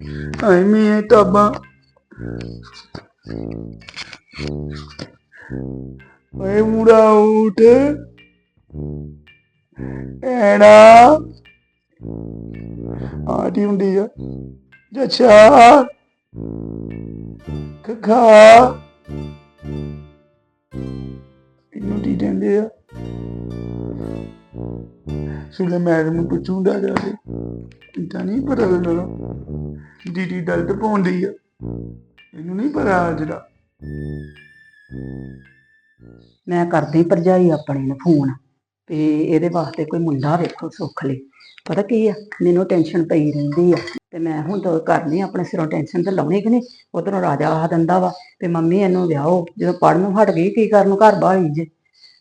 ਹਾਏ ਮੈਂ ਤਾਬਾ ਓਏ ਮੁੰਡਾ ਉਠ ਐੜਾ ਆਟੀ ਹੁੰਦੀ ਆ ਜੱਛਾ ਕਖਾ ਇਹਨੂੰ ਕੀ ਕਹਿੰਦੇ ਆ ਸੁਲੇ ਮੈਡਮ ਨੂੰ ਪੁੱਛੂੰਦਾ ਜਾ ਕੇ। ਤਾਂ ਨਹੀਂ ਪਤਾ ਲੱਗਣਾ ਦੀਦੀ ਦਲਤ ਪਾਉਂਦੀ ਆ। ਇਹਨੂੰ ਨਹੀਂ ਪਤਾ ਜਿਹੜਾ ਮੈਂ ਕਰਦੀ ਭਰਜਾਈ ਆਪਣੀ ਨੂੰ ਫੋਨ, ਤੇ ਇਹਦੇ ਵਾਸਤੇ ਕੋਈ ਮੁੰਡਾ ਵੇਖੋ ਸੁੱਖ ਲਈ। ਪਤਾ ਕੀ ਆ? ਮੈਨੂੰ ਟੈਨਸ਼ਨ ਪਈ ਰਹਿੰਦੀ ਆ। ਤੇ ਮੈਂ ਹੁਣ ਤਾਂ ਕਰਨੀ ਆਪਣੇ ਸਿਰੋਂ ਟੈਨਸ਼ਨ ਤੇ ਲਾਉਣੀ ਕਿ ਨਹੀਂ? ਉਧਰੋਂ ਰਾਜਾ ਆ ਦਿੰਦਾ ਵਾ, ਤੇ ਮੰਮੀ ਇਹਨੂੰ ਵਿਆਹੋ। ਜਦੋਂ ਪੜਨ ਨੂੰ ਹਟ ਗਈ, ਕੀ ਕਰਨ ਨੂੰ? ਘਰ ਬਾਹਲੀ ਜੇ।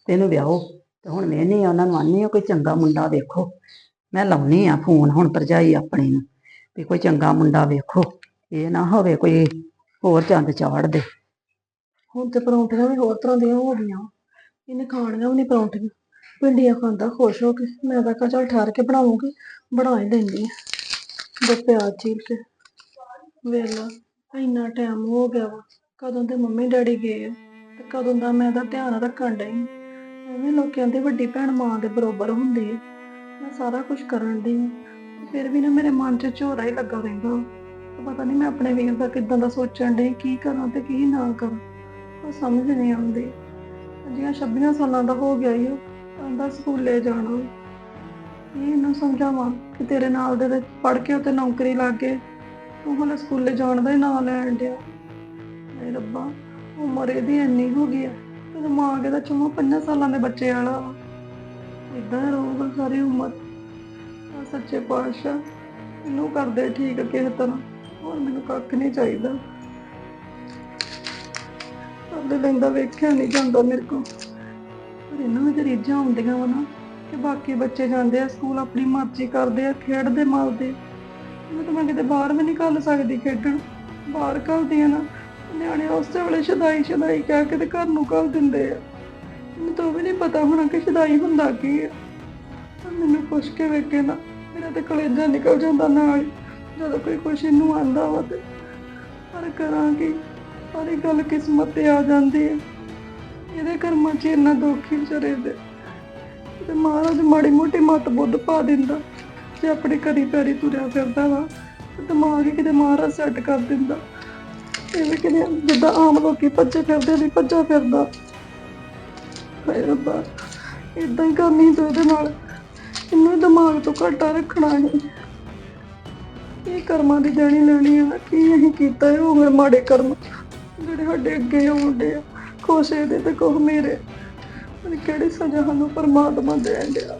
ਤੇ ਇਹਨੂੰ ਵਿਆਹੋ। ਤੇ ਹੁਣ ਮੈਂ ਨਹੀਂ ਉਹਨਾਂ ਨੂੰ ਆਨੀ ਆ, ਕੋਈ ਚੰਗਾ ਮੁੰਡਾ ਵੇਖੋ। ਮੈਂ ਲਾਉਣੀ ਆ ਫੋਨ ਹੁਣ ਭਰਜਾਈ ਆਪਣੀ ਨੂੰ, ਵੀ ਕੋਈ ਚੰਗਾ ਮੁੰਡਾ ਵੇਖੋ, ਇਹ ਨਾ ਹੋਵੇ ਕੋਈ ਹੋਰ ਚੰਦ ਚਾੜ ਦੇ। ਹੁਣ ਤੇ ਪਰੌਂਠੀਆਂ ਵੀ ਹੋਰ ਤਰ੍ਹਾਂ ਦੀਆਂ ਹੋ ਗਈਆਂ। ਇਹਨੇ ਖਾਣੀਆਂ ਵੀ ਨਹੀਂ ਪਰੌਂਠੀਆਂ। ਭਿੰਡੀਆਂ ਖਾਂਦਾ ਖੁਸ਼ ਹੋ ਕੇ, ਮੈਂ ਤਾਂ ਕਿਹਾ ਚੱਲ ਠਹਿਰ ਕੇ ਬਣਾਉਂਗੀ, ਬਣਾ ਹੀ ਲੈਂਦੀ ਆ। ਦੋ ਪਿਆਜ਼ ਚੀਰ ਕੇ। ਵੇਲਾ, ਇੰਨਾ ਟਾਈਮ ਹੋ ਗਿਆ ਵਾ। ਕਦੋਂ ਦੇ ਮੰਮੀ ਡੈਡੀ ਗਏ ਆ, ਤੇ ਕਦੋਂ ਦਾ ਮੈਂ ਤਾਂ ਧਿਆਨ ਰੱਖਣ ਡਈ ਐਵੇਂ ਲੋਕਾਂ ਦੇ ਵੱਡੀ ਭੈਣ ਮਾਂ ਦੇ ਬਰੋਬਰ ਹੁੰਦੀ ਹੈ। ਮੈਂ ਸਾਰਾ ਕੁਝ ਕਰਨ ਦੀ ਫਿਰ ਵੀ ਨਾ ਮੇਰੇ ਮਨ 'ਚ ਝੋਰਾ ਹੀ ਲੱਗਾ ਰਹਿੰਦਾ। ਪਤਾ ਨਹੀਂ ਮੈਂ ਆਪਣੇ ਵੀਰ ਦਾ ਕਿੱਦਾਂ ਦਾ ਸੋਚਣ ਡਈ, ਕੀ ਕਰਾਂ ਤੇ ਕੀ ਨਾ ਕਰਾਂ। ਉਹ ਸਮਝ ਨਹੀਂ ਆਉਂਦੀ। ਅਜਿਹਾ 26 ਸਾਲਾਂ ਦਾ ਹੋ ਗਿਆ ਈ ਉਹ ਸਕੂਲੇ ਜਾਣਾ। ਇਹਨੂੰ ਸਮਝਾਵਾਂ ਕਿ ਤੇਰੇ ਨਾਲ ਦੇ ਪੜ ਕੇ ਉੱਤੇ ਨੌਕਰੀ ਲੱਗ ਗਏ। ਤੂੰ ਹਲੇ ਸਕੂਲੇ ਜਾਣ ਦਾ ਹੀ ਨਾਂ ਲੈਣ ਡਿਆ। ਮੇਰੇ ਰੱਬਾ, ਉਮਰ ਇਹਦੀ ਇੰਨੀ ਹੋ ਗਈ ਆ। ਤੇ ਦਿਮਾਗ ਇਹਦਾ ਚੁਮਾ ਪੰਜਾਂ ਸਾਲਾਂ ਦੇ ਬੱਚੇ ਵਾਲਾ। ਵਾ ਇਦਾਂ ਰਹੂਗਾ ਸਾਰੀ ਉਮਰ। ਆ ਸੱਚੇ ਪਾਤਸ਼ਾਹ, ਇਹਨੂੰ ਕਰਦੇ ਠੀਕ ਕਿਸੇ ਤਰ੍ਹਾਂ। ਹੋਰ ਮੈਨੂੰ ਕੱਖ ਨਹੀਂ ਚਾਹੀਦਾ। ਕਰਦੇ ਲੈਂਦਾ ਵੇਖਿਆ ਨਹੀਂ ਜਾਂਦਾ ਮੇਰੇ ਕੋਲ। ਪਰ ਇਹਨਾਂ ਵਿੱਚ ਰੀਝਾਂ ਹੁੰਦੀਆਂ ਵਾ ਨਾ, ਕਿ ਬਾਕੀ ਬੱਚੇ ਜਾਂਦੇ ਆ, ਸਕੂਲ ਆਪਣੀ ਮਰਜ਼ੀ ਕਰਦੇ ਆ, ਖੇਡਦੇ, ਮਲਦੇ। ਮੈਂ ਤਾਂ ਮੈਂ ਕਿਤੇ ਬਾਹਰ ਵੀ ਨਹੀਂ ਘੱਲ ਸਕਦੀ ਖੇਡਣ। ਬਾਹਰ ਘੱਲਦੀ ਆ ਨਾ। ਨਿਆਣੇ ਉਸੇ ਵੇਲੇ ਸ਼ਦਾਈ ਸ਼ਦਾਈ ਕਹਿ ਕੇ ਤੇ ਘਰ ਨੂੰ ਘੱਲ ਦਿੰਦੇ ਆ। ਮੈਨੂੰ ਤਾਂ ਉਹ ਵੀ ਨਹੀਂ ਪਤਾ ਹੋਣਾ ਕਿ ਸ਼ਦਾਈ ਹੁੰਦਾ ਕੀ ਆ। ਪਰ ਮੈਨੂੰ ਪੁੱਛ ਕੇ ਵੇਖੇ ਨਾ ਮੇਰਾ ਤੇ ਕਲੇਜਾ ਨਿਕਲ ਜਾਂਦਾ ਨਾਲ ਹੀ, ਜਦੋਂ ਕੋਈ ਕੁਛ ਇਹਨੂੰ ਆਂਦਾ ਵਾ ਤੇ ਪਰ ਕਰਾਂਗੀ ਸਾਰੀ ਗੱਲ ਕਿਸਮਤ ਤੇ ਆ ਜਾਂਦੀ ਹੈ ਇਹਦੇ ਕਰਮਾਂ 'ਚ ਇੰਨਾ ਦੁੱਖ ਹੀ ਵਿਚਾਰੇ ਦੇ। ਤੇ ਮਹਾਰਾਜ ਮਾੜੀ ਮੋਟੀ ਮੱਤ ਬੁੱਧ ਪਾ ਦਿੰਦਾ ਜੇ ਆਪਣੇ ਘਰੀ ਪੈਰੀ ਤੁਰਿਆ ਫਿਰਦਾ ਵਾ ਤੇ ਦਿਮਾਗ ਹੀ ਕਿਤੇ ਮਹਾਰਾਜ ਸੈੱਟ ਕਰ ਦਿੰਦਾ। ਐਵੇਂ ਕਿਤੇ ਜਿੱਦਾਂ ਆਮ ਲੋਕੀ ਭੱਜੇ ਫਿਰਦੇ ਨਹੀਂ ਭੱਜਾ ਫਿਰਦਾ। ਹਾਏ ਰੱਬਾ ਇਦਾਂ ਹੀ ਕਰਨੀ ਤੂੰ ਇਹਦੇ ਨਾਲ ਇਹਨੂੰ ਦਿਮਾਗ ਤੋਂ ਘੱਟਾ ਰੱਖਣਾ ਹੈ। ਇਹ ਕਰਮਾਂ ਦੀ ਦੇਣੀ ਲੈਣੀ ਹੈ ਨਾ ਕੀ ਅਸੀਂ ਕੀਤਾ ਹੈ ਉਹ ਮੇਰੇ ਮਾੜੇ ਕਰਮ ਜਿਹੜੇ ਸਾਡੇ ਅੱਗੇ ਆਉਂਦੇ ਆ। ਕੁਛ ਇਹਦੇ ਤੇ ਕੁਛ ਮੇਰੇ। ਪਰ ਕਿਹੜੀ ਸਜ਼ਾ ਸਾਨੂੰ ਪਰਮਾਤਮਾ ਦੇਣ ਡਿਆ।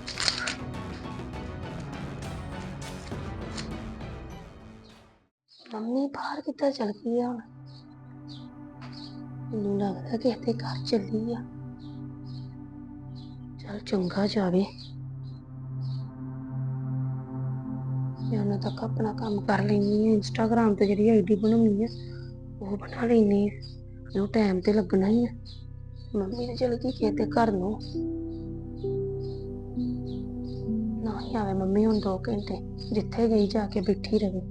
ਮੰਮੀ ਬਾਹਰ ਕਿੱਦਾਂ ਚਲ ਗਈ ਆ ਹੁਣ? ਮੈਨੂੰ ਲੱਗਦਾ ਕਿ ਇਹਦੇ ਘਰ ਚੱਲੀ ਆ। ਚਲ ਚੰਗਾ ਜਾਵੇ। ਮੈਂ ਉਹਨਾਂ ਤੱਕ ਆਪਣਾ ਕੰਮ ਕਰ ਲੈਣੀ ਹੈ। ਇੰਸਟਾਗ੍ਰਾਮ ਤੇ ਜਿਹੜੀ ਆਈਡੀ ਬਣਾਉਣੀ ਹੈ, ਉਹ ਬਣਾ ਲੈਣੀ ਹੈ। ਉਹ ਟਾਈਮ ਤੇ ਲੱਗਣਾ ਹੀ ਹੈ ਮੰਮੀ ਨੇ ਚਲ ਗਈ ਕਿਤੇ ਘਰ ਨੂੰ। ਨਾ ਹੀ ਆਵੇ ਮੰਮੀ ਹੁਣ 2 ਘੰਟੇ, ਜਿੱਥੇ ਗਈ ਜਾ ਕੇ ਬੈਠੀ ਰਹੇ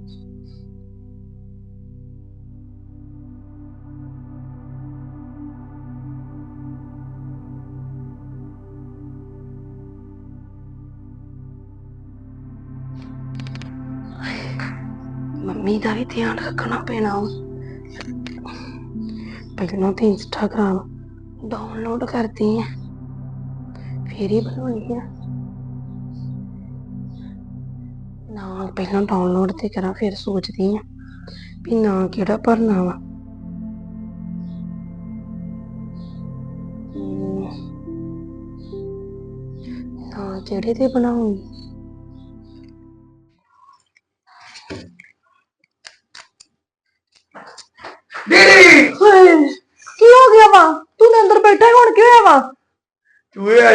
ਮੰਮੀ ਦਾ ਵੀ ਧਿਆਨ ਰੱਖਣਾ ਪੈਣਾ ਵਾ। ਪਹਿਲਾਂ ਤੇ ਇੰਸਟਾਗ੍ਰਾਮ ਡਾਊਨਲੋਡ ਕਰਦੀ ਆ। ਫਿਰ ਹੀ ਬਣਾਉਣੀ ਆ। ਨਾ ਪਹਿਲਾਂ ਡਾਊਨਲੋਡ ਤੇ ਕਰਾਂ ਫਿਰ ਸੋਚਦੀ ਆ ਵੀ ਨਾ ਕਿਹੜਾ ਭਰਨਾ ਵਾ। ਹਮ, ਨਾ ਜਿਹੜੇ ਤੇ ਬਣਾਉਂਗੀ।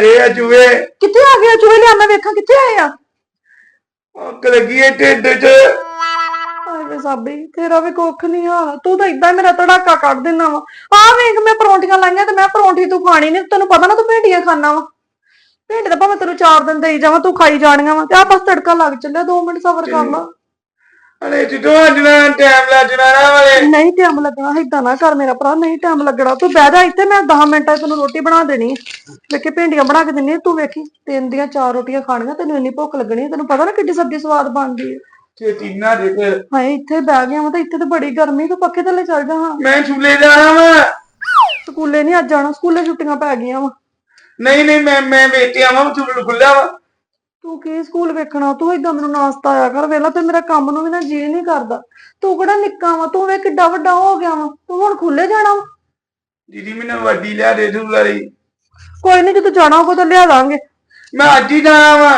ਚੂਹੇ ਆ ਚੂਹੇ। ਕਿੱਥੇ ਆ ਗਿਆ ਚੂਹੇ? ਲਿਆ ਮੈਂ ਵੇਖਾਂ ਕਿੱਥੇ ਆਏ ਆ? ਅੱਕ ਲੱਗੀ ਏ ਢਿੱਡ 'ਚ। ਹਾਏ ਵੇ ਸਾਬੀ ਤੇਰਾ ਵੀ ਕੁੱਖ ਨਹੀਂ ਆ। ਤੂੰ ਤਾਂ ਇਦਾਂ ਮੇਰਾ ਤੜਾਕਾ ਕੱਢ ਦਿੰਦਾ ਵਾ। ਆ ਵੇਖ ਮੈਂ ਪਰੌਂਠੀਆਂ ਲਾਈਆਂ ਤੇ ਮੈਂ ਪਰੌਂਠੀ ਤੂੰ ਖਾਣੀ ਨਹੀਂ ਤੈਨੂੰ ਪਤਾ ਨਾ ਤੂੰ ਭੇਡੀਆਂ ਖਾਣਾ ਵਾ। ਭੇਡ ਤਾਂ ਭਾਵੇਂ ਤੈਨੂੰ ਚਾਰ ਦਿਨ ਦੇਈ ਜਾਵਾਂ ਤੂੰ ਖਾਈ ਜਾਣੀਆਂ ਵਾ। ਤੇ ਆ ਬਸ ਤੜਕਾ ਲੱਗ ਚੱਲਿਆ 2 ਮਿੰਟ ਸਬਰ ਕਰ ਲਾ। ਅਰੇ ਟਾਈਮ ਨਾ ਵਾਲੇ। ਨਹੀਂ ਟਾਈਮ ਲੱਗਣਾ ਏਦਾਂ ਨਾ ਕਰ ਮੇਰਾ ਭਰਾ ਨਹੀਂ ਟਾਈਮ ਲੱਗਣਾ। ਤੂੰ ਬਹਿ ਜਾ ਇੱਥੇ ਮੈਂ 10 ਮਿੰਟਾਂ 'ਚ ਤੈਨੂੰ ਰੋਟੀ ਬਣਾ ਦੇਣੀ। ਵੇਖੀ ਭਿੰਡੀਆਂ ਬਣਾ ਕੇ ਦਿੰਨੀ ਤੂੰ ਵੇਖੀ ਤਿੰਨ ਦੀਆਂ ਚਾਰ ਰੋਟੀਆਂ ਖਾਣੀਆਂ ਤੈਨੂੰ ਇੰਨੀ ਭੁੱਖ ਲੱਗਣੀ ਤੈਨੂੰ ਪਤਾ ਨਾ ਕਿੱਡੀ ਸਬਜ਼ੀ ਸਵਾਦ ਬਣਦੀ ਹੈ ਛੇਤੀ ਨਾ ਦੇ ਫਿਰ ਹਾਏ ਇੱਥੇ ਬਹਿ ਗਿਆ ਵਾ ਤਾਂ ਇੱਥੇ ਤਾਂ ਬੜੀ ਗਰਮੀ ਤੂੰ ਪੱਖੇ ਥੱਲੇ ਚੱਲ ਜਾ ਹਾਂ। ਮੈਂ ਝੂਲੇ ਜਾਣਾ ਵਾ। ਸਕੂਲੇ ਨਹੀਂ ਅੱਜ ਜਾਣਾ ਸਕੂਲੇ ਛੁੱਟੀਆਂ ਪੈ ਗਈਆਂ ਵਾ। ਨਹੀਂ ਨਹੀਂ ਮੈਂ ਮੈਂ ਵੇਖਿਆ ਵਾ ਝੂਲ ਖੁੱਲਿਆ ਵਾ। ਤੂੰ ਕੀ ਸਕੂਲ ਵੇਖਣਾ? ਤੂੰ ਏਦਾਂ ਮੈਨੂੰ ਨਾਸਤਾ ਆਇਆ ਕਰ ਵੇਲਾ ਤੇ ਮੇਰਾ ਕੰਮ ਨੂੰ ਵੀ ਨਾ ਜੀ ਨਹੀਂ ਕਰਦਾ। ਤੂੰ ਕਿਹੜਾ ਨਿੱਕਾ ਵਾ? ਤੂੰ ਵੇ ਕਿੱਡਾ ਵੱਡਾ ਹੋ ਗਿਆ ਵਾ। ਤੂੰ ਹੁਣ ਖੁੱਲੇ ਜਾਣਾ ਵਾ? ਦੀਦੀ ਮੈਨੂੰ ਵੱਡੀ ਲਿਆ ਦੇ ਝੂਲ ਵਾਲੀ ਕੋਈ ਨਹੀਂ ਜਦੋਂ ਜਾਣਾ ਹੋਊਗਾ ਤਾਂ ਲਿਆ ਦਾਂਗੇ। ਮੈਂ ਅੱਜ ਹੀ ਜਾਣਾ ਵਾ।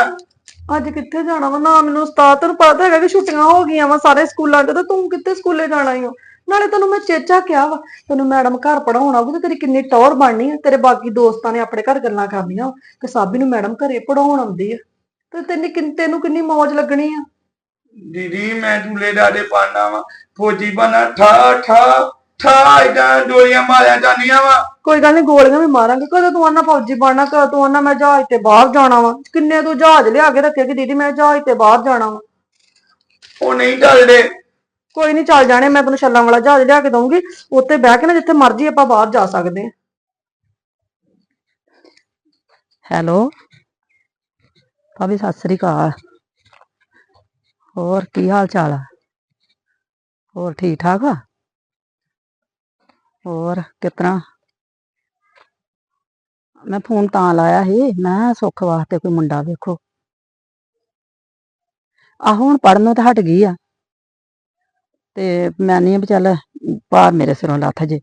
ਅੱਜ ਕਿੱਥੇ ਜਾਣਾ ਵਾ? ਨਾ ਮੈਨੂੰ ਉਸਤਾਦ ਤੈਨੂੰ ਪਤਾ ਹੈਗਾ ਕਿ ਛੁੱਟੀਆਂ ਹੋ ਗਈਆਂ ਵਾ ਸਾਰੇ ਸਕੂਲਾਂ 'ਚ ਤੇ ਤੂੰ ਕਿੱਥੇ ਸਕੂਲੇ ਜਾਣਾ ਈ ਓ? ਨਾਲੇ ਤੈਨੂੰ ਮੈਂ ਚੇਚਾ ਕਿਹਾ ਵਾ ਤੈਨੂੰ ਮੈਡਮ ਘਰ ਪੜਾਉਣਾ ਆਊਗੀ ਤੇ ਤੇਰੀ ਕਿੰਨੀ ਟੌਰ ਬਣਨੀ ਆ। ਤੇਰੇ ਬਾਕੀ ਦੋਸਤਾਂ ਨੇ ਆਪਣੇ ਘਰ ਗੱਲਾਂ ਕਰਨੀਆਂ ਕਿ ਸਾਬੀ ਨੂੰ ਮੈਡਮ ਘਰੇ ਪੜਾਉਣ ਆਉਂਦੀ ਆ। ਤੇ ਤੈਨੂੰ ਕਿੰਨ ਤੈਨੂੰ ਕਿੰਨੀ ਮੌਜ ਲੱਗਣੀ ਆ? ਦੀਦੀ ਮੈਂ ਝੂਲੇ ਡਾਡੇ ਪਾਣਾ ਵਾ। ਫੌਜੀ ਬਣਾ ਠਾ ਠਾ ਠਾ ਇਦਾਂ ਡੋਲੀਆਂ ਮਾਰਿਆ ਜਾਂਦੀਆਂ ਵਾ। ਕੋਈ ਗੱਲ ਨਹੀਂ ਗੋਲੀਆਂ ਵੀ ਮਾਰਾਂਗੇ। ਕਦੋਂ ਤੂੰ ਆਨਾ ਫੌਜੀ ਬਣਨਾ ਕਦੋਂ ਤੂੰ ਆਨਾ ਮੈਂ ਜਹਾਜ਼ ਤੇ ਬਾਹਰ ਜਾਣਾ ਵਾ। ਕਿੰਨੇ ਤੂੰ ਜਹਾਜ਼ ਲਿਆ ਕੇ ਰੱਖਿਆ ਕਿ ਦੀਦੀ ਮੈਂ ਜਹਾਜ਼ ਤੇ ਬਾਹਰ ਜਾਣਾ ਵਾ? ਉਹ ਨਹੀਂ ਢਲਦੇ ਕੋਈ ਨਹੀਂ ਚੱਲ ਜਾਣੇ ਮੈਂ ਤੈਨੂੰ ਛੱਲਾਂ ਵਾਲਾ ਜਹਾਜ਼ ਲਿਆ ਕੇ ਦਊਂਗੀ। ਉੱਤੇ ਬਹਿ ਕੇ ਨਾ ਜਿੱਥੇ ਮਰਜ਼ੀ ਆਪਾਂ ਬਾਹਰ ਜਾ ਸਕਦੇ ਹਾਂ। ਹੈਲੋ? ਭਾਬੀ, ਸਤਿ ਸ੍ਰੀ ਅਕਾਲ। ਹੋਰ ਕੀ ਹਾਲ ਚਾਲ ਆ? ਹੋਰ ਠੀਕ ਠਾਕ ਆ? ਹੋਰ ਕਿਤਨਾ? ਮੈਂ ਫੋਨ ਤਾਂ ਲਾਇਆ ਸੀ, ਮੈਂ ਕਿਹਾ ਸੁੱਖ ਵਾਸਤੇ ਕੋਈ ਮੁੰਡਾ ਵੇਖੋ। ਆਹੋ ਹੁਣ ਪੜਨੋਂ ਤਾਂ ਹਟ ਗਈ ਆ। ਤੇ ਮੈਂ ਨਹੀਂ ਵੀ ਚੱਲ ਭਾਰ ਮੇਰੇ ਸਿਰੋਂ ਲੱਥ ਜੇ।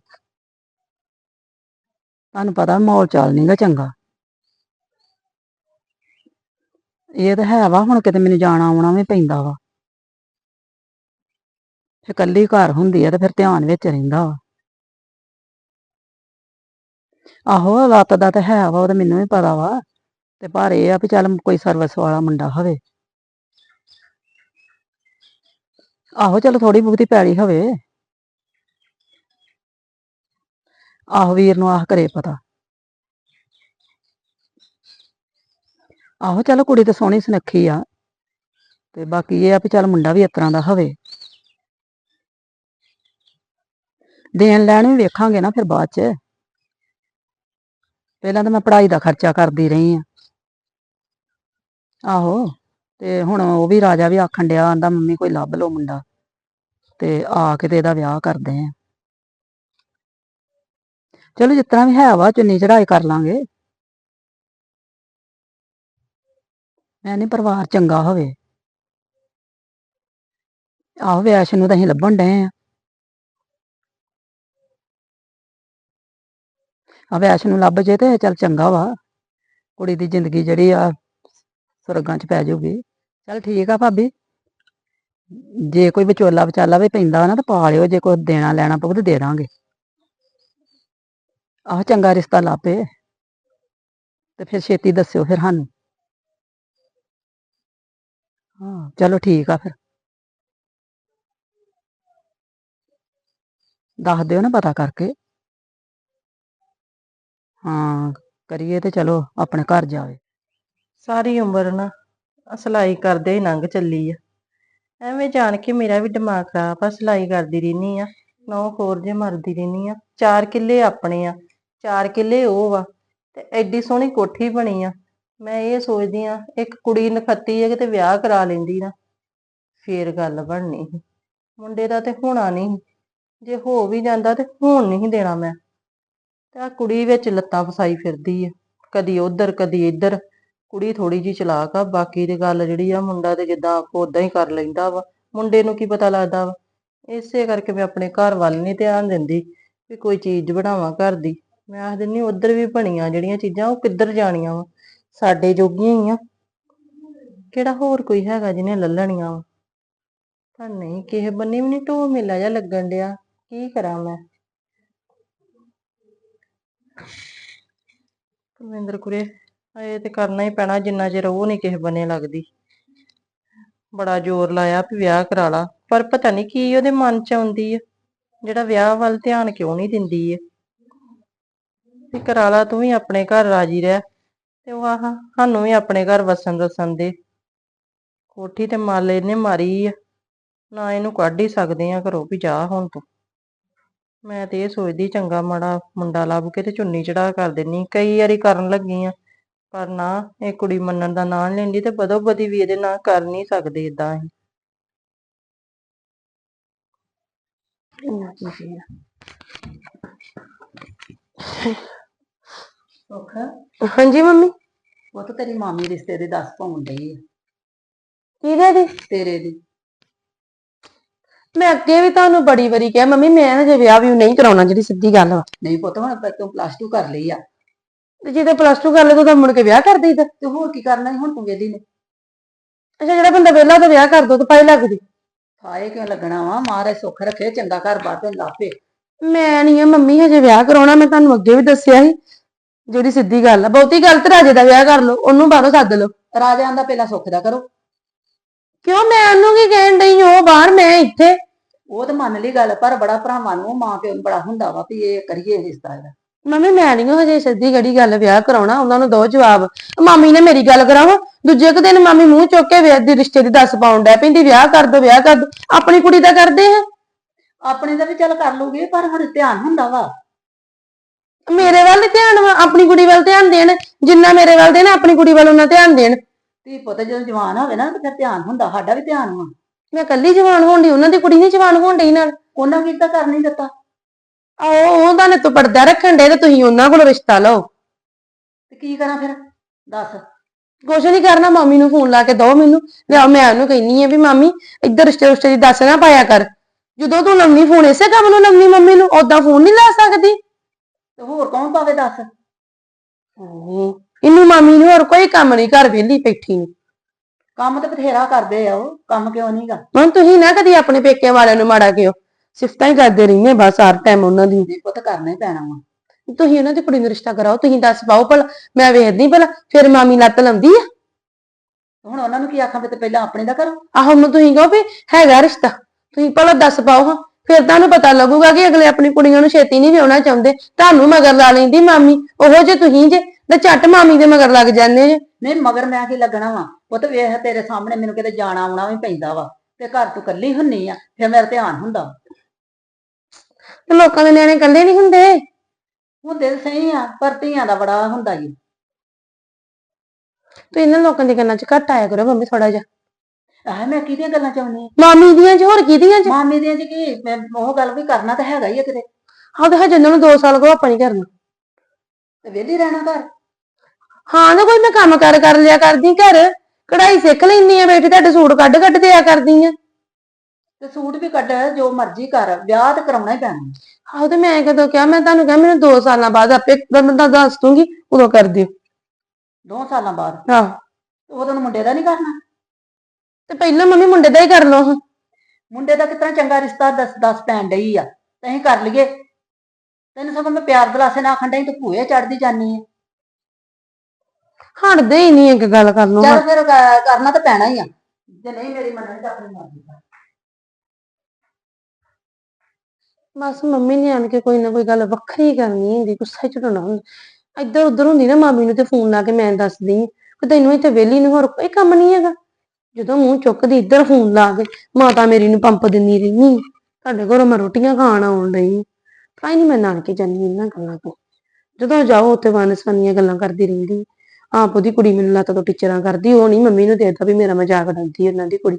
ਤੁਹਾਨੂੰ ਪਤਾ ਮਾਹੌਲ ਚਾਲ ਨਹੀਂਗਾ ਚੰਗਾ। ਇਹ ਤਾਂ ਹੈ ਵਾ, ਹੁਣ ਕਿਤੇ ਮੈਨੂੰ ਜਾਣਾ ਆਉਣਾ ਵੀ ਪੈਂਦਾ ਵਾ। ਫਿਰ ਇਕੱਲੀ ਘਰ ਹੁੰਦੀ ਆ ਤੇ ਫਿਰ ਧਿਆਨ ਵਿੱਚ ਰਹਿੰਦਾ ਵਾ। ਆਹੋ, ਲੱਤ ਦਾ ਤਾਂ ਹੈ ਵਾ, ਉਹ ਤਾਂ ਮੈਨੂੰ ਵੀ ਪਤਾ ਵਾ। ਤੇ ਪਰ ਇਹ ਆ ਵੀ ਚੱਲ ਕੋਈ ਸਰਵਿਸ ਵਾਲਾ ਮੁੰਡਾ ਹੋਵੇ। ਆਹੋ, ਚਲੋ ਥੋੜੀ ਬਹੁਤੀ ਪੈਲੀ ਹੋਵੇ। ਆਹੋ, ਵੀਰ ਨੂੰ ਆਹ ਕਰੇ ਪਤਾ। ਆਹੋ ਚੱਲ ਕੁੜੀ ਤਾਂ ਸੋਹਣੀ ਸੁਨੱਖੀ ਆ। ਤੇ ਬਾਕੀ ਇਹ ਆ ਵੀ ਚੱਲ ਮੁੰਡਾ ਵੀ ਇਸ ਤਰ੍ਹਾਂ ਦਾ ਹੋਵੇ। ਦੇਣ ਲੈਣ ਵੀ ਵੇਖਾਂਗੇ ਨਾ ਫਿਰ ਬਾਅਦ ਚ। ਪਹਿਲਾਂ ਤਾਂ ਮੈਂ ਪੜ੍ਹਾਈ ਦਾ ਖਰਚਾ ਕਰਦੀ ਰਹੀ ਆ। ਆਹੋ, ਤੇ ਹੁਣ ਉਹ ਵੀ ਰਾਜਾ ਵੀ ਆਖਣ ਡਿਆ, ਆਂਦਾ ਮੰਮੀ ਕੋਈ ਲੱਭ ਲਓ ਮੁੰਡਾ। ਤੇ ਆ ਕੇ ਤੇ ਇਹਦਾ ਵਿਆਹ ਕਰਦੇ ਆ। ਚਲੋ ਜਿਸ ਤਰ੍ਹਾਂ ਵੀ ਹੈ ਵਾ, ਚੁੰਨੀ ਚੜਾਈ ਕਰ ਲਾਂਗੇ। ਮੈਂ ਨਹੀਂ ਪਰਿਵਾਰ ਚੰਗਾ ਹੋਵੇ। ਆਹੋ ਵੈਸ਼ ਨੂੰ ਤਾਂ ਅਸੀਂ ਲੱਭਣ ਡਏ ਆ। ਆ ਵੈਸ਼ ਨੂੰ ਲੱਭ ਜੇ ਤੇ ਚੱਲ ਚੰਗਾ ਵਾ। ਕੁੜੀ ਦੀ ਜ਼ਿੰਦਗੀ ਜਿਹੜੀ ਆ ਸੁਰਗਾਂ 'ਚ ਪੈ ਜਾਊਗੀ ਚੱਲ ਠੀਕ ਆ ਭਾਬੀ। ਜੇ ਕੋਈ ਵਿਚੋਲਾ ਵਿਚਾਲਾ ਵੀ ਪੈਂਦਾ ਨਾ ਤਾਂ ਪਾ ਲਿਓ ਜੇ ਕੋਈ ਦੇਣਾ ਲੈਣਾ ਪਊ ਤੇ ਦੇ ਦਾਂਗੇ। ਆਹ ਚੰਗਾ ਰਿਸ਼ਤਾ ਲੱਭੇ ਤੇ ਫਿਰ ਛੇਤੀ ਦੱਸਿਓ ਫਿਰ ਸਾਨੂੰ। ਹਾਂ, ਚਲੋ ਠੀਕ ਆ ਫਿਰ। ਦੱਸ ਦਿਓ ਨਾ ਪਤਾ ਕਰਕੇ। ਹਾਂ, ਕਰੀਏ ਤੇ ਚਲੋ ਆਪਣੇ ਘਰ ਜਾਵੇ। ਸਾਰੀ ਉਮਰ ਨਾ ਆਹ ਸਿਲਾਈ ਕਰਦੇ ਹੀ ਲੰਘ ਚੱਲੀ ਆ। ਐਵੇਂ ਜਾਣ ਕੇ ਮੇਰਾ ਵੀ ਦਿਮਾਗ ਖਰਾਬ ਆ, ਸਿਲਾਈ ਕਰਦੀ ਰਹਿਨੀ ਆ। ਨੌ ਖੋਰ ਜੇ ਮਰਦੀ ਰਹਿਨੀ ਆ। ਚਾਰ ਕਿੱਲੇ ਆਪਣੇ ਆ, ਚਾਰ ਕਿੱਲੇ ਉਹ ਵਾ ਤੇ ਐਡੀ ਸੋਹਣੀ ਕੋਠੀ ਬਣੀ ਆ। ਮੈਂ ਇਹ ਸੋਚਦੀ ਆ ਇੱਕ ਕੁੜੀ ਨਖੱਤੀ ਹੈ ਕਿਤੇ ਵਿਆਹ ਕਰਾ ਲੈਂਦੀ ਨਾ, ਫੇਰ ਗੱਲ ਬਣਨੀ ਸੀ। ਮੁੰਡੇ ਦਾ ਤੇ ਹੋਣਾ ਨਹੀਂ ਜੇ ਹੋ ਵੀ ਜਾਂਦਾ ਤੇ ਹੋਣ ਨਹੀਂ ਦੇਣਾ ਮੈਂ। ਤੇ ਆ ਕੁੜੀ ਵਿੱਚ ਲੱਤਾਂ ਫਸਾਈ ਫਿਰਦੀ ਆ। ਕਦੀ ਉਧਰ, ਕਦੀ ਇੱਧਰ। ਕੁੜੀ ਥੋੜੀ ਜੀ ਚਲਾਕ ਆ, ਬਾਕੀ ਦੀ ਗੱਲ ਜਿਹੜੀ ਆ ਮੁੰਡਾ ਤੇ ਜਿੱਦਾਂ ਆਪੋ ਉਦਾਂ ਹੀ ਕਰ ਲੈਂਦਾ ਵਾ। ਮੁੰਡੇ ਨੂੰ ਕੀ ਪਤਾ ਲੱਗਦਾ ਵਾ। ਇਸੇ ਕਰਕੇ ਮੈਂ ਆਪਣੇ ਘਰ ਵੱਲ ਨਹੀਂ ਧਿਆਨ ਦਿੰਦੀ ਵੀ ਕੋਈ ਚੀਜ਼ ਬਣਾਵਾਂ ਘਰ ਦੀ। ਮੈਂ ਆਖ ਦਿੰਨੀ ਉਧਰ ਵੀ ਬਣੀਆਂ ਜਿਹੜੀਆਂ ਚੀਜ਼ਾਂ, ਉਹ ਕਿੱਧਰ ਜਾਣੀਆਂ ਵਾ। ਸਾਡੇ ਜੋਗੀਆਂ ਹੀ ਆ। ਕਿਹੜਾ ਹੋਰ ਕੋਈ ਹੈਗਾ ਜਿਹਨੇ ਲੱਲਣੀਆਂ ਵਾ? ਪਰ ਨਹੀਂ, ਕਿਸੇ ਬੰਨੇ ਵੀ ਨਹੀਂ ਢੋ ਮੇਲਾ ਜਿਹਾ ਲੱਗਣ ਡਿਆ। ਕੀ ਕਰਾਂ ਮੈਂ? ਕੁਲਵਿੰਦਰ ਕੁਰੇ ਇਹ ਤੇ ਕਰਨਾ ਹੀ ਪੈਣਾ, ਜਿੰਨਾ ਚਿਰ ਉਹ ਨਹੀਂ ਕਿਸੇ ਬੰਨੇ ਲੱਗਦੀ। ਬੜਾ ਜ਼ੋਰ ਲਾਇਆ ਵੀ ਵਿਆਹ ਕਰਾ ਲਾ। ਪਰ ਪਤਾ ਨਹੀਂ ਕੀ ਉਹਦੇ ਮਨ ਚ ਆਉਂਦੀ ਆ। ਜਿਹੜਾ ਵਿਆਹ ਵੱਲ ਧਿਆਨ ਕਿਉਂ ਨਹੀਂ ਦਿੰਦੀ ਹੈ ਤੇ ਕਰਾ ਲਾ, ਤੂੰ ਵੀ ਆਪਣੇ ਘਰ ਰਾਜੀ ਰਹਿ। ਤੇ ਉਹ ਆਹ ਸਾਨੂੰ ਵੀ ਆਪਣੇ ਘਰ ਵਸਣ ਦਸਣ ਦੇ। ਕੋਠੀ ਤੇ ਮਾਲੇ ਨੇ ਮਾਰੀ ਆ। ਨਾ ਇਹਨੂੰ ਕੱਢ ਹੀ ਸਕਦੇ ਆ ਘਰੋਂ ਵੀ ਜਾ ਹੁਣ ਤੂੰ। ਮੈਂ ਤੇ ਇਹ ਸੋਚਦੀ ਚੰਗਾ ਮਾੜਾ ਮੁੰਡਾ ਲੱਭ ਕੇ ਤੇ ਚੁੰਨੀ ਚੜਾ ਕਰ ਦੇਣੀ ਕਈ ਵਾਰੀ ਕਰਨ ਲੱਗੀ ਆ, ਪਰ ਨਾ ਇਹ ਕੁੜੀ ਮੰਨਣ ਦਾ ਨਾਂ ਨੀ ਲੈਂਦੀ ਤੇ ਬਦੋ ਬਦੀ ਵੀ ਇਹਦੇ ਨਾਲ ਕਰ ਨਹੀਂ ਸਕਦੇ ਇਦਾਂ ਅਸੀਂ ਸੁੱਖ? ਹਾਂਜੀ ਮੰਮੀ। ਉਹ ਤਾਂ ਤੇਰੀ ਮਾਮੀ ਰਿਸ਼ਤੇ ਦੇ ਦੱਸ ਪਾਉਣ ਡਈ ਆ। ਕਿਹਦੇ ਦੀ? ਤੇਰੇ ਦੀ। ਮੈਂ ਅੱਗੇ ਵੀ ਤੁਹਾਨੂੰ ਬੜੀ ਵਾਰੀ ਕਿਹਾ ਮੰਮੀ ਮੈਂ ਹਜੇ ਵਿਆਹ ਵੀ ਨਹੀਂ ਕਰਾਉਣਾ ਜਿਹੜੀ ਸਿੱਧੀ ਗੱਲ ਵਾ। ਨਹੀਂ ਪੁੱਤ ਹੁਣ ਆਪਾਂ ਤੂੰ ਪਲੱਸ 2 ਕਰ ਲਈ ਆ। ਤੇ ਜੇ ਤੇ ਪਲੱਸ 2 ਕਰ ਲੈ ਤਾਂ ਮੁੜ ਕੇ ਵਿਆਹ ਕਰ ਦੇਈਦਾ ਤੇ ਹੋਰ ਕੀ ਕਰਨਾ ਸੀ ਹੁਣ ਤੂੰ ਵੇਲੀ ਨੇ। ਅੱਛਾ ਜਿਹੜਾ ਬੰਦਾ ਵਿਹਲਾ ਤਾਂ ਵਿਆਹ ਕਰ ਦੋ ਤਾਂ ਪਾਈ ਲੱਗਦੀ। ਫਾਏ ਕਿਉਂ ਲੱਗਣਾ ਵਾ? ਮਹਾਰਾਜ ਸੁੱਖ ਰੱਖੇ ਚੰਗਾ ਘਰ ਬਾਰ ਤੇ ਲਾਪੇ ਮੈਂ ਨਹੀਂ ਆ ਮੰਮੀ ਹਜੇ ਵਿਆਹ ਕਰਾਉਣਾ ਮੈਂ ਤੁਹਾਨੂੰ ਅੱਗੇ ਵੀ ਦੱਸਿਆ ਸੀ। ਜਿਹੜੀ ਸਿੱਧੀ ਗੱਲ ਆ ਬਹੁਤੀ ਗੱਲ ਤੇ ਰਾਜੇ ਦਾ ਵਿਆਹ ਕਰ ਲਓ ਉਹਨੂੰ ਬਾਹਰੋਂ ਸੱਦ ਲਓ। ਰਾਜਿਆਂ ਦਾ ਪਹਿਲਾਂ ਸੁੱਖ ਦਾ ਕਰੋ। ਕਿਉਂ ਮੈਂ ਉਹਨੂੰ ਕੀ ਕਹਿਣ ਡਈ ਉਹ ਬਾਹਰ ਮੈਂ ਇੱਥੇ। ਉਹ ਤਾਂ ਮੰਨ ਲਈ ਗੱਲ ਪਰ ਬੜਾ ਭਰਾਵਾਂ ਨੂੰ ਮਾਂ ਪਿਓ ਨੂੰ ਬੜਾ ਹੁੰਦਾ ਵਾ ਵੀ ਇਹ ਕਰੀਏ ਰਿਸ਼ਤਾ ਇਹਦਾ ਮੰਮੀ ਮੈਂ ਨਹੀਂ ਹਜੇ ਸਿੱਧੀ ਗੜੀ ਗੱਲ ਵਿਆਹ ਕਰਾਉਣਾ ਉਹਨਾਂ ਨੂੰ ਦੋ ਜਵਾਬ। ਮਾਮੀ ਨੇ ਮੇਰੀ ਗੱਲ ਕਰਾਵਾ ਦੂਜੇ ਕੁ ਦਿਨ ਮਾਮੀ ਮੂੰਹ ਚੁੱਕ ਕੇ ਵਿਆਹ ਦੀ ਰਿਸ਼ਤੇ ਦੀ ਦੱਸ ਪਾਉਣ ਡੈ ਪੈਂਦੀ ਵਿਆਹ ਕਰ ਦੋ ਵਿਆਹ ਕਰ ਦੋ। ਆਪਣੀ ਕੁੜੀ ਦਾ ਕਰਦੇ ਆ ਆਪਣੇ ਦਾ ਵੀ ਚੱਲ ਕਰ ਲੂਗੇ ਪਰ ਹੁਣ ਧਿਆਨ ਹੁੰਦਾ ਵਾ। ਮੇਰੇ ਵੱਲ ਧਿਆਨ ਵਾ ਆਪਣੀ ਕੁੜੀ ਵੱਲ ਧਿਆਨ ਦੇਣ। ਜਿੰਨਾ ਮੇਰੇ ਵੱਲ ਦੇਣ ਆਪਣੀ ਕੁੜੀ ਵੱਲ ਉਹਨਾਂ ਧਿਆਨ ਦੇਣ। ਧੀ ਪੁੱਤ ਜਦੋਂ ਜਵਾਨ ਹੋਵੇ ਨਾ ਤੇ ਫਿਰ ਧਿਆਨ ਹੁੰਦਾ ਸਾਡਾ ਵੀ ਧਿਆਨ ਵਾ। ਮੈਂ ਕੱਲੀ ਜਵਾਨ ਹੋਣ ਦੀ ਉਹਨਾਂ ਦੀ ਕੁੜੀ ਨਹੀਂ ਜਵਾਨ ਹੋਣ ਡਈ ਨਾਲ। ਉਹਨਾਂ ਕੀ ਤਾਂ ਕਰ ਨਹੀਂ ਦਿੱਤਾ? ਆਓ ਉਹਨਾਂ ਨੇ ਤੂੰ ਪਰਦਾ ਰੱਖਣ ਦੇ ਤੇ ਤੁਸੀਂ ਉਹਨਾਂ ਕੋਲ ਰਿਸ਼ਤਾ ਲਓ। ਤੇ ਕੀ ਕਰਾਂ ਫਿਰ? ਦੱਸ। ਕੁਛ ਨਹੀਂ ਕਰਨਾ ਮਾਮੀ ਨੂੰ ਫੋਨ ਲਾ ਕੇ ਦੋ ਮੈਨੂੰ। ਲਿਆ ਮੈਂ ਉਹਨੂੰ ਕਹਿੰਨੀ ਆ ਵੀ ਮਾਮੀ ਇੱਧਰ ਰਿਸ਼ਤੇ ਰੁਸ਼ਤੇ ਦੀ ਦੱਸ ਨਾ ਪਾਇਆ ਕਰ। ਜਦੋਂ ਤੂੰ ਲੰਮੀ ਫੋਨ ਇਸੇ ਕੰਮ ਨੂੰ ਲੰਮੀ ਮੰਮੀ ਨੂੰ ਓਦਾਂ ਫੋਨ ਨਹੀਂ ਲਾ ਸਕਦੀ? ਤੇ ਹੋਰ ਕੌਣ ਪਾਵੇ ਦੱਸ? ਇਹਨੂੰ ਮਾਮੀ ਨੂੰ ਹੋਰ ਕੋਈ ਕੰਮ ਨਹੀਂ ਘਰ ਵਿਹਲੀ ਬੈਠੀ ਨੂੰ ਕੰਮ ਤੇ ਬਥੇਰਾ ਕਰਦੇ ਆ ਉਹ ਕੰਮ ਕਿਉਂ ਨਹੀਂਗਾ ਹੁਣ ਤੁਸੀਂ ਨਾ ਕਦੀ ਆਪਣੇ ਪੇਕੇ ਵਾਲਿਆਂ ਨੂੰ ਮਾੜਾ ਕਿਓ ਸਿਫਤਾਂ ਹੀ ਕਰਦੇ ਰਹਿੰਦੇ ਬਸ ਹਰ ਟਾਈਮ ਉਹਨਾਂ ਦੀ। ਨਹੀਂ ਪੁੱਤ ਕਰਨਾ ਹੀ ਪੈਣਾ ਵਾ। ਤੁਸੀਂ ਉਹਨਾਂ ਦੀ ਕੁੜੀ ਨੂੰ ਰਿਸ਼ਤਾ ਕਰਾਓ ਤੁਸੀਂ ਦੱਸ ਪਾਓ ਭਲਾ ਮੈਂ ਵੇਖਦੀ ਭਲਾ ਫਿਰ ਮਾਮੀ ਲੱਤ ਲਾਉਂਦੀ ਆ। ਹੁਣ ਉਹਨਾਂ ਨੂੰ ਕੀ ਆਖਾਂ ਵੀ ਤੇ ਪਹਿਲਾਂ ਆਪਣੇ ਦਾ ਕਰੋ। ਆਹੋ ਮੈਂ ਤੁਸੀਂ ਕਹੋ ਵੀ ਹੈਗਾ ਰਿਸ਼ਤਾ ਤੁਸੀਂ ਭਲਾ ਦੱਸ ਪਾਓ ਹਾਂ। ਫਿਰ ਤੁਹਾਨੂੰ ਪਤਾ ਲੱਗੂਗਾ ਕਿ ਅਗਲੇ ਆਪਣੀ ਕੁੜੀਆਂ ਨੂੰ ਛੇਤੀ ਨਹੀਂ ਵਿਆਹਣਾ ਚਾਹੁੰਦੇ। ਤੁਹਾਨੂੰ ਮਗਰ ਲਾ ਲੈਂਦੀ ਮਾਮੀ। ਉਹੋ ਜੇ ਤੁਸੀਂ ਜੇ ਤੇ ਝੱਟ ਮਾਮੀ ਦੇ ਮਗਰ ਲੱਗ ਜਾਂਦੇ ਜੇ। ਨਹੀਂ ਮਗਰ ਮੈਂ ਕੀ ਲੱਗਣਾ ਵਾ? ਪੁੱਤ ਵੇਖ ਤੇਰੇ ਸਾਹਮਣੇ ਮੈਨੂੰ ਕਿਤੇ ਜਾਣਾ ਆਉਣਾ ਵੀ ਪੈਂਦਾ ਵਾ। ਤੇ ਘਰ ਤੂੰ ਇਕੱਲੀ ਹੁੰਨੀ ਆ ਫਿਰ ਮੇਰਾ ਧਿਆਨ ਹੁੰਦਾ। ਤੇ ਲੋਕਾਂ ਦੇ ਨਿਆਣੇ ਇਕੱਲੇ ਨਹੀਂ ਹੁੰਦੇ। ਹੁੰਦੇ ਤਾਂ ਸਹੀ ਆ ਪਰ ਧੀਆਂ ਦਾ ਬੜਾ ਹੁੰਦਾ ਜੀ। ਤੁਸੀਂ ਇਹਨਾਂ ਲੋਕਾਂ ਦੀ ਗੱਲਾਂ 'ਚ ਘੱਟ ਆਇਆ ਕਰੋ ਮੰਮੀ ਥੋੜਾ ਜਿਹਾ। ਆਹ ਮੈਂ ਕਿਹਦੀਆਂ ਗੱਲਾਂ ਚਾਹੁੰਦੀ ਮਾਮੀ ਦੀਆਂ 'ਚ ਹੋਰ ਕਿਹਦੀਆਂ 'ਚ? ਮਾਮੀ ਦੀਆਂ ਚ ਕੀ? ਮੈਂ ਉਹ ਗੱਲ ਵੀ ਕਰਨਾ ਤਾਂ ਹੈਗਾ ਹੀ ਆ ਕਿਤੇ। ਆਹ ਤੇ ਹਜੇ ਨੂੰ 2 ਸਾਲ ਕੋ ਆਪਾਂ ਨਹੀਂ ਕਰਨਾ। ਤੇ ਵਿਹਲੀ ਰਹਿਣਾ ਘਰ? ਹਾਂ ਨਾ ਕੋਈ ਮੈਂ ਕੰਮ ਕਰ ਕਰ ਲਿਆ ਕਰਦੀ ਘਰ। ਕਢਾਈ ਸਿੱਖ ਲੈਣੀ ਆ ਬੇਟੀ ਤੁਹਾਡੇ ਸੂਟ ਕੱਢ ਕੱਢ ਦਿਆ ਕਰਦੀ ਆ ਤੇ ਸੂਟ ਵੀ ਕੱਢ ਜੋ ਮਰਜ਼ੀ ਕਰ ਵਿਆਹ ਤੇ ਕਰਾਉਣਾ ਹੀ ਪੈਣਾ। ਆਹੋ ਤੇ ਮੈਂ ਕਦੋਂ ਕਿਹਾ ਮੈਂ ਤੁਹਾਨੂੰ ਕਿਹਾ ਮੈਨੂੰ 2 ਸਾਲਾਂ ਬਾਅਦ ਆਪੇ ਬੰਦਾ ਦੱਸ ਦੂੰਗੀ ਉਦੋਂ ਕਰ ਦਿਓ। ਦੋ ਸਾਲਾਂ ਬਾਅਦ? ਆਹੋ। ਉਦੋਂ ਮੁੰਡੇ ਦਾ ਨਹੀਂ ਕਰਨਾ? ਤੇ ਪਹਿਲਾਂ ਮੰਮੀ ਮੁੰਡੇ ਦਾ ਹੀ ਕਰ ਲਓ ਹਾਂ। ਮੁੰਡੇ ਦਾ ਕਿਤਨਾ ਚੰਗਾ ਰਿਸ਼ਤਾ ਦੱਸ ਦੱਸ ਪੈਣ ਡਈ ਆ। ਤੇ ਅਸੀਂ ਕਰ ਲਈਏ। ਤੈਨੂੰ ਸਗੋਂ ਮੈਂ ਪਿਆਰ ਦਲਾਸੇ ਨਾਲ ਆਖਣ ਡਈ ਤੂੰ ਭੂਏ ਚੜਦੀ ਜਾਨੀ ਆ। ਹਟਦੇ ਹੀ ਨਹੀਂ ਇੱਕ ਗੱਲ ਕਰ ਲਓ ਚੱਲ ਫਿਰ ਕ- ਕਰਨਾ ਤਾਂ ਪੈਣਾ ਹੀ ਆ। ਜੇ ਨਹੀਂ ਮੇਰੀ ਮੰਨਣੀ ਤਾਂ ਆਪਣੀ ਮਰਜ਼ੀ ਕਰ। ਬਸ ਮੰਮੀ ਨੇ ਆਣ ਕੇ ਕੋਈ ਨਾ ਕੋਈ ਗੱਲ ਵੱਖਰੀ ਕਰਨੀ ਹੁੰਦੀ ਗੁੱਸਾ ਚੜਾਉਣਾ ਹੁੰਦਾ। ਇੱਧਰ ਉੱਧਰ ਹੁੰਦੀ ਨਾ ਮਾਮੀ ਨੂੰ ਤੇ ਫੋਨ ਲਾ ਕੇ ਮੈਂ ਦੱਸਦੀ ਹਾਂ ਕਿ ਤੈਨੂੰ ਇੱਥੇ ਵਿਹਲੀ ਨੂੰ ਹੋਰ ਕੋਈ ਕੰਮ ਨਹੀਂ ਹੈਗਾ। ਜਦੋਂ ਮੂੰਹ ਚੁੱਕਦੀ, ਇੱਧਰ ਫੋਨ ਲਾ ਕੇ, ਮਾਤਾ ਮੇਰੀ ਨੂੰ ਪੰਪ ਦਿੰਦੀ ਰਹਿੰਦੀ। ਤੁਹਾਡੇ ਘਰੋਂ ਮੈਂ ਰੋਟੀਆਂ ਖਾਣ ਆਉਣ ਡਈ ਕਾਈ ਨਹੀਂ ਮੈਂ ਨਾਨਕੇ ਜਾਂਦੀ ਇਹਨਾਂ ਗੱਲਾਂ ਤੋਂ। ਜਦੋਂ ਜਾਓ, ਉੱਥੇ ਵਨਸਵਨੀਆਂ ਗੱਲਾਂ ਕਰਦੀ ਰਹਿੰਦੀ। ਆਪ ਉਹਦੀ ਕੁੜੀ ਮੈਨੂੰ ਲੱਤ ਤੋਂ ਟੀਚਰਾਂ ਕਰਦੀ, ਉਹ ਨਹੀਂ ਮੰਮੀ ਨੂੰ ਦੇਦਾ ਵੀ ਮੇਰਾ ਮਜ਼ਾਕ ਉਡਾਉਂਦੀ ਉਹਨਾਂ ਦੀ ਕੁੜੀ।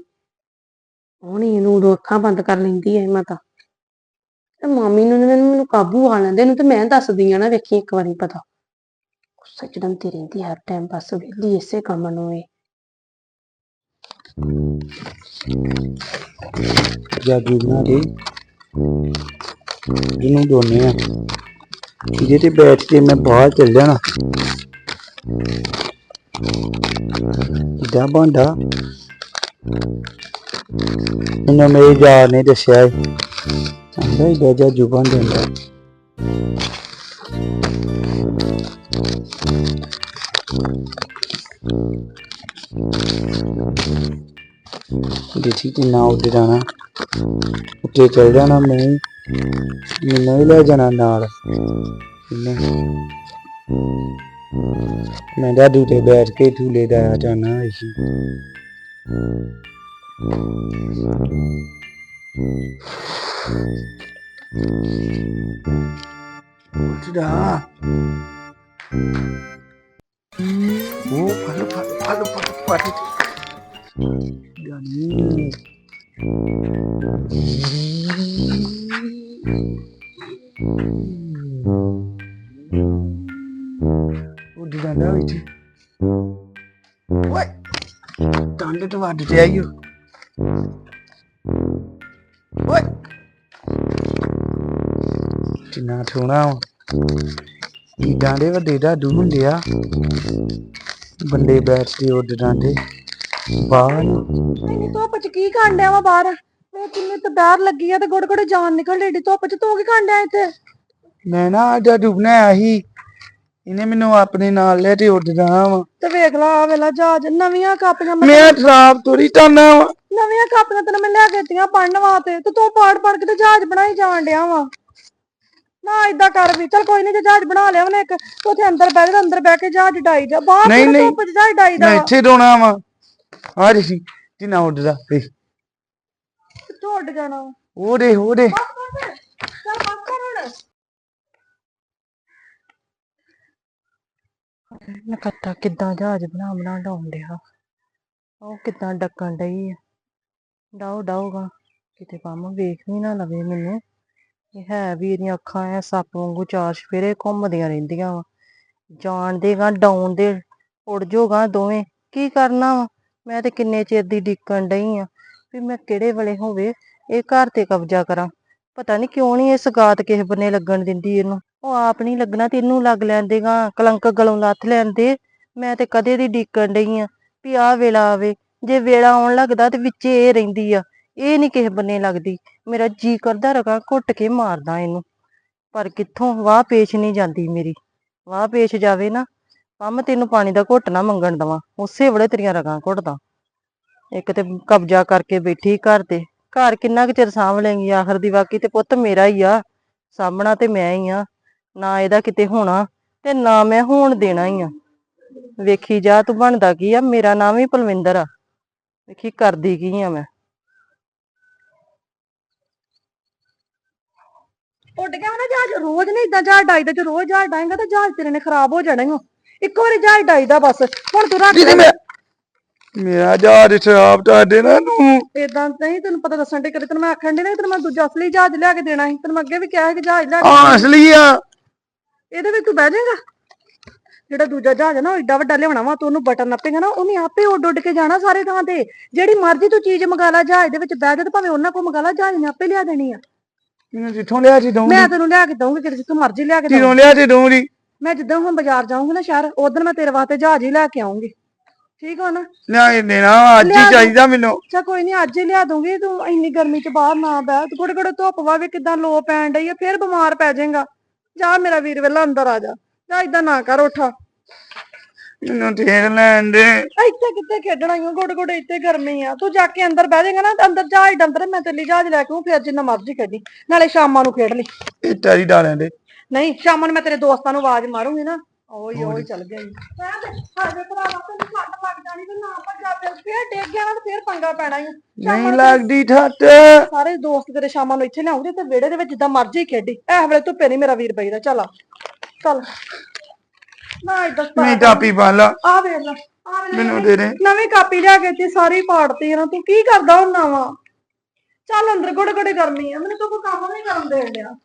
ਉਹ ਨਹੀਂ ਇਹਨੂੰ ਉਦੋਂ ਅੱਖਾਂ ਬੰਦ ਕਰ ਲੈਂਦੀ ਹੈ ਮਾਤਾ। ਤੇ ਮਾਮੀ ਨੂੰ ਮੈਨੂੰ ਮੈਨੂੰ ਕਾਬੂ ਆ ਲੈਂਦੇ, ਇਹਨੂੰ ਤੇ ਮੈਂ ਦੱਸਦੀ ਆ ਨਾ, ਵੇਖੀ ਇੱਕ ਵਾਰੀ ਪਤਾ। ਗੁੱਸਾ ਚੜੰਦੀ ਰਹਿੰਦੀ ਹਰ ਟਾਈਮ ਬਸ ਵਿਹਲੀ ਇਸੇ ਕੰਮ ਨੂੰ ਏ ਜਾਦੂ ਬਣਾ ਕੇ ਜਿਹਨੂੰ ਦੋਨੇ ਆ। ਜਿਹਦੇ ਤੇ ਬੈਠ ਕੇ ਮੈਂ ਬਾਹਰ ਚੱਲ ਜਾਣਾ ਕਿਦਾਂ ਬੰਦਾ ਇਹਨਾਂ ਮੇਰੇ ਯਾਰ ਨੇ ਦੱਸਿਆ ਕਹਿੰਦਾ ਇਹ ਜਾਦੂ ਬਣ ਜਾਂਦਾ ਦੇਖੀ ਕਿ ਨਾ ਉੱਡ ਜਾਣਾ। ਉੱਤੇ ਚਲ ਜਾਣਾ ਮੈਂ। ਮੈਨੂੰ ਹੀ ਲੈ ਜਾਣਾ ਨਾਲ। ਇਹਨੇ। ਮੈਂ ਦਾਦੂ ਤੇ ਬੈਠ ਕੇ ਝੂਲੇ ਦਾ ਜਾਣਾ ਸੀ। ਉੱਠਦਾ ਉਹ ਫੜ ਫੜ ਫੜ ਫੜ ਫੜ। ਜਾਨੀ ਉੱਡ ਜਾਂਦਾ ਵਿੱਚ ਓਏ, ਡੰਡ ਤੋਂ ਵੱਢ ਤੇ ਆਈਓ ਓਏ ਕਿੰਨਾ ਠੋਣਾ ਇਹ ਡਾਂਡੇ ਵੱਡੇ ਡਾਡੂ ਹੁੰਦੇ ਆ। ਬੰਦੇ ਬੈਠਦੇ ਉੱਡ ਡਾਂਡੇ। ਬਾਹਰ। ਇੰਨੀ ਧੁੱਪ ਚ ਕੀ ਕਰਨ ਡਿਆ ਵਾ ਬਾਹਰ? ਵੇ ਕਿੰਨੀ ਤਾਂ ਬਾਹਰ ਲੱਗੀ ਆ ਤੇ ਗੋੜ ਗੋੜ ਜਾਨ ਨਿਕਲ ਏਡੀ ਧੁੱਪ ਚ। ਤੂੰ ਕੀ ਕਰਨ ਡਿਆ ਇੱਥੇ? ਮੈਂ ਨਾ ਡਾਡੂ ਬਣਾਇਆ ਸੀ। ਇਹਨੇ ਮੈਨੂੰ ਆਪਣੇ ਨਾਲ ਲੈ ਤੇ ਉੱਡ ਜਾਣਾ ਵਾ। ਤੇ ਵੇਖ ਲਾ ਆ ਵੇਲਾ ਜਹਾਜ਼ ਨਵੀਆਂ ਕਾਪੀਆਂ ਮੈਂ ਮੈਂ ਸ਼ਰਾਬ ਤੋਰੀ ਤਾਨਾ ਵਾ। ਨਵੀਆਂ ਕਾਪੀਆਂ ਤੈਨੂੰ ਮੈਂ ਲਿਆ ਕੇ ਦਿੱਤੀਆਂ ਪੜਨ ਵਾਸਤੇ। ਤੇ ਤੂੰ ਪੜ ਪੜ ਕੇ ਤੇ ਜਹਾਜ਼ ਬਣਾਈ ਜਾਣ ਡਿਆ ਵਾ। ਨਾ ਇਦਾਂ ਕਰ ਵੀ ਚਲ ਕੋਈ ਨਹੀਂ ਜੇ ਜਹਾਜ਼ ਬਣਾ ਲਿਆ ਉਹਨੇ ਇੱਕ ਤੂੰ ਉੱਥੇ ਅੰਦਰ ਬਹਿ ਜਾ ਅੰਦਰ ਬਹਿ ਕੇ ਜਹਾਜ਼ ਡਾਈ ਜਾ। ਬਾਹਰ ਨਹੀਂ, ਨਹੀਂ। ਧੁੱਪ ਚ ਜਹਾਜ਼ ਡਾਈ ਦਾ ਮੈਂ ਵਾ? ਇੱਥੇ ਰੋਣਾ ਵਾ। ਆ ਰਹੀ ਜਿੰਨਾ ਉੱਡਦਾ ਵੇਖ ਕਿੱਥੋਂ ਉੱਡ ਜਾਣਾ? ਉਹਦੇ ਉਹਦੇ ਚੱਲ ਬਸ ਕਰ ਹੁਣ। ਨਕੱਤਾ ਕਿੱਦਾਂ ਜਹਾਜ਼ ਬਣਾ ਬਣਾ ਡਾਉਣ ਡਿਆ। ਉਹ ਕਿੱਦਾਂ ਡੱਕਣ ਡਈ ਆ। ਡਾਓ ਡਾਊਗਾ ਕਿਤੇ ਪੰਮ ਵੇਖ ਵੀ ਨਾ ਲਵੇ ਮੈਨੂੰ। ਇਹ ਹੈ ਵੀ ਇਹਦੀਆਂ ਅੱਖਾਂ ਐ ਸੱਪ ਵਾਂਗੂ ਚਾਰ ਸਫੇਰੇ ਘੁੰਮਦੀਆਂ ਰਹਿੰਦੀਆਂ ਵਾ। ਜਾਣ ਦੇਗਾ ਡਾਉਣ ਦੇ ਉੜ ਜਾਓਗਾ ਦੋਵੇਂ। ਕੀ ਕਰਨਾ ਵਾ? ਮੈਂ ਤੇ ਕਿੰਨੇ ਚਿਰ ਦੀ ਡੀਕਣ ਡਈ ਆ ਵੀ ਮੈਂ ਕਿਹੜੇ ਵੇਲੇ ਹੋਵੇ ਇਹ ਘਰ ਤੇ ਕਬਜ਼ਾ ਕਰਾਂ। ਪਤਾ ਨਹੀਂ ਕਿਉਂ ਨਹੀਂ ਇਹ ਸਗਾਤ ਕਿਸੇ ਬੰਨੇ ਲੱਗਣ ਦਿੰਦੀ ਇਹਨੂੰ। ਉਹ ਆਪ ਨਹੀਂ ਲੱਗਣਾ ਤੇ ਇਹਨੂੰ ਲੱਗ ਲੈਣ ਦੇਗਾ ਕਲੰਕ ਗਲੋਂ ਲੱਥ ਲੈਣ ਦੇ ਮੈਂ ਤੇ ਕਦੇ ਦੀ ਡੀਕਣ ਡਈ ਆ ਵੀ ਆਹ ਵੇਲਾ ਆਵੇ। ਜੇ ਵੇਲਾ ਆਉਣ ਲੱਗਦਾ ਤੇ ਵਿੱਚੇ ਇਹ ਰਹਿੰਦੀ ਆ। ਇਹ ਨਹੀਂ ਕਿਸੇ ਬੰਨੇ ਲੱਗਦੀ। ਮੇਰਾ ਜੀ ਕਰਦਾ ਰਗਾ ਘੁੱਟ ਕੇ ਮਾਰਦਾ ਇਹਨੂੰ। ਪਰ ਕਿੱਥੋਂ? ਵਾਹ ਪੇਸ਼ ਨਹੀਂ ਜਾਂਦੀ ਮੇਰੀ। ਵਾਹ ਪੇਸ਼ ਜਾਵੇ ਨਾ। ਪੰਮ ਤੈਨੂੰ ਪਾਣੀ ਦਾ ਘੁੱਟ ਨਾ ਮੰਗਣ ਦਵਾਂ, ਉਸੇ ਵੇਲੇ ਤੇਰੀਆਂ ਰਗਾਂ ਘੁੱਟਦਾ। ਇੱਕ ਤੇ ਕਬਜ਼ਾ ਕਰਕੇ ਬੈਠੀ ਘਰ ਤੇ, ਘਰ ਕਿੰਨਾ ਕੁ ਚਿਰ ਸਾਂਭ ਲੇਂਗੀ ਆਖਰ ਦੀ ਬਾਕੀ ਤੇ ਪੁੱਤ ਮੇਰਾ ਹੀ ਆ ਸਾਹਮਣਾ ਤੇ ਮੈਂ ਹੀ ਆ, ਨਾ ਇਹਦਾ ਕਿਤੇ ਹੋਣਾ ਤੇ ਨਾ ਮੈਂ ਹੋਣ ਦੇਣਾ ਹੀ ਆ। ਵੇਖੀ ਜਾ ਤੂੰ ਬਣਦਾ ਕੀ ਆ, ਮੇਰਾ ਨਾਮ ਹੀ ਪਲਵਿੰਦਰ ਆ। ਵੇਖੀ ਕਰਦੀ ਕੀ ਆ ਮੈਂ। ਉੱਡ ਗਿਆ ਨਾ ਜਹਾਜ਼, ਰੋਜ਼ ਨਹੀਂ ਇਦਾਂ ਜਹਾਜ਼ ਡਾਈਦਾ ਜੇ ਰੋਜ਼ ਜਹਾਜ਼ ਡਾਏਗਾ ਤਾਂ ਜਹਾਜ਼ ਤੇਰੇ ਨੇ ਖਰਾਬ ਹੋ ਜਾਣਾ ਈ ਇੱਕ ਵਾਰੀ ਜਹਾਜ਼ ਡਾਈਦਾ ਬਸ। ਹੁਣ ਤੂੰ ਰੱਖ ਦੀਦੀ ਮੈਂ ਮੇਰਾ ਜਹਾਜ਼ ਸ਼ਰਾਬ ਤਾਂ ਦੇ ਨਾ ਤੂੰ ਇਦਾਂ ਨਹੀਂ ਤੈਨੂੰ ਪਤਾ ਦੱਸਣ ਦੇ ਕਰੇ ਤੈਨੂੰ ਮੈਂ ਆਖਣ ਦੇ ਨਾ ਤੈਨੂੰ ਮੈਂ ਦੂਜਾ ਅਸਲੀ ਜਹਾਜ਼ ਲਿਆ ਕੇ ਦੇਣਾ ਸੀ। ਤੈਨੂੰ ਮੈਂ ਅੱਗੇ ਵੀ ਕਿਹਾ ਸੀ ਕਿ ਜਹਾਜ਼ ਲਿਆ ਕੇ ਆ ਅਸਲੀ ਆ। ਇਹਦੇ ਵਿੱਚ ਤੂੰ ਬਹਿ ਜਾਏਗਾ। ਜਿਹੜਾ ਦੂਜਾ ਜਹਾਜ਼ ਹੈ ਨਾ ਉਹ ਏਡਾ ਵੱਡਾ ਲਿਆਉਣਾ ਵਾ ਤੂੰ ਉਹਨੂੰ ਬਟਨ ਨੱਪੇਗਾ ਨਾ ਉਹਨੇ ਆਪੇ ਉੱਡ ਉੱਡ ਕੇ ਜਾਣਾ ਸਾਰੇ ਥਾਂ ਤੇ। ਜਿਹੜੀ ਮਰਜ਼ੀ ਤੂੰ ਚੀਜ਼ ਮੰਗਾ ਲਾ ਜਹਾਜ਼ ਦੇ ਵਿੱਚ ਬਹਿ ਜਾ ਤੇ ਭਾਵੇਂ ਉਹਨਾਂ ਕੋਲ ਮੰਗਾ ਲਾ ਜਹਾਜ਼ ਨੇ ਆਪੇ ਲਿਆ ਦੇਣੀ ਆ। ਮੈਨੂੰ ਜਿੱਥੋਂ ਲਿਆ ਸੀ ਦਊਂਗੀ। ਮੈਂ ਤੈਨੂੰ ਲਿਆ ਕੇ ਦਊਂਗੀ ਜਿੱਥੋਂ ਮਰਜ਼ੀ ਲਿਆ ਕੇ ਦਊਂਗੀ। ਜਦੋਂ ਲਿਆ ਸੀ ਦਊਂਗੀ। ਮੈਂ ਜਿੱਦਾਂ ਹੁਣ ਬਾਜ਼ਾਰ ਜਾਊਂਗੀ ਨਾ ਸ਼ਹਿਰ ਉਦੋਂ ਮੈਂ ਤੇਰੇ ਵਾਸਤੇ ਜਹਾਜ਼ ਹੀ ਲੈ ਕੇ ਆਉਂਗੀ ਠੀਕ ਹੋ ਨਾ? ਲਿਆ ਕੇ ਦੇਣਾ ਅੱਜ ਲਿਆ ਹੀ। ਚਾਹੀਦਾ ਮੈਨੂੰ। ਅੱਛਾ ਕੋਈ ਨਹੀਂ ਅੱਜ ਹੀ ਲਿਆ ਦੂੰਗੀ ਤੂੰ ਇੰਨੀ ਗਰਮੀ ਚ ਬਾਹਰ ਨਾ ਬਹਿ ਤੂੰ ਕੋੜੇ ਕੋੜੇ ਧੁੱਪ ਵਾਵੇ ਕਿਦਾਂ ਲੋ ਪੈਣ ਡਈ ਆ ਫੇਰ ਬਿਮਾਰ ਪੈ ਜਾਏਗਾ। ਜਾ ਮੇਰਾ ਵੀਰ ਵੇਲਾ ਅੰਦਰ ਆ ਜਾ ਜਾ ਇਦਾਂ ਨਾ ਕਰ ਉਠਾ। ਮੈਨੂੰ ਤੇਲ ਲੈਣ ਦੇ। ਇੱਥੇ ਕਿੱਥੇ ਖੇਡਣਾ ਈ ਗੋੜ ਗੋੜ ਇੱਥੇ ਗਰਮੀ ਆ। ਤੂੰ ਜਾ ਕੇ ਅੰਦਰ ਬਹਿ ਜਾਏਗਾ ਨਾ ਤੇ ਅੰਦਰ ਜਹਾਜ਼ ਦੇ ਅੰਦਰ ਮੈਂ ਤੇਲੀ ਜਹਾਜ਼ ਲੈ ਕੇ ਆਊਂ, ਫਿਰ ਜਿੰਨਾ ਮਰਜ਼ੀ ਖੇਡੀ ਨਾਲੇ ਸ਼ਾਮਾਂ ਨੂੰ ਖੇਡ ਲਈ। ਇਹ ਤੇਰੀ ਡਾਲਿਆਂ ਦੇ। ਨਹੀਂ ਸ਼ਾਮਾਂ ਨੂੰ ਮੈਂ ਤੇਰੇ ਦੋਸਤਾਂ ਨੂੰ ਆਵਾਜ਼ ਮਾਰੂੰਗੀ ਨਾ। ਓਏ ਓਏ ਚੱਲ ਗਿਆ ਜੀ। ਸਾਡੇ ਭਰਾਵਾ ਤੈਨੂੰ ਛੱਡ ਲੱਗ ਜਾਣੀ ਤੇ ਨਾ ਭੱਜਾ ਫਿਰ ਫੇਰ ਡੇਗ ਗਿਆ ਨਾ ਤੇ ਫੇਰ ਪੰਗਾ ਪੈਣਾ ਈ ਨਹੀਂ ਲੱਗਦੀ ਠੱਟ। ਸਾਰੇ ਦੋਸਤ ਤੇਰੇ ਸ਼ਾਮਾਂ ਨੂੰ ਇੱਥੇ ਲਿਆਉਂਦੇ ਤੇ ਵਿਹੜੇ ਦੇ ਵਿੱਚ ਜਿੱਦਾਂ ਮਰਜ਼ੀ ਖੇਡੀ। ਇਹ ਵੇਲੇ ਧੁੱਪੇ ਨਹੀਂ ਮੇਰਾ ਵੀਰ ਬਈਦਾ। ਚੱਲ ਆ। ਚੱਲ। ਨਾ ਇਦਾਂ ਮੈਂ ਟਾਪੀ ਪਾ ਲਾ। ਆ ਵੇਖ ਲੈ। ਆ ਵੇਖ ਮੈਨੂੰ ਦੇ ਦੇ। ਨਵੀਂ ਕਾਪੀ ਲਿਆ ਕੇ ਦਿੱਤੀ ਸਾਰੀ ਪਾੜਤੀ ਨਾ। ਤੂੰ ਕੀ ਕਰਦਾ ਹੁੰਨਾ ਵਾ? ਚੱਲ ਅੰਦਰ ਗੋੜੇ ਗੋੜੇ ਗਰਮੀ ਆ। ਮੈਨੂੰ ਤਾਂ ਕੋਈ ਕੰਮ ਨਹੀਂ ਕਰਨ ਦੇਣ ਡਿਆ।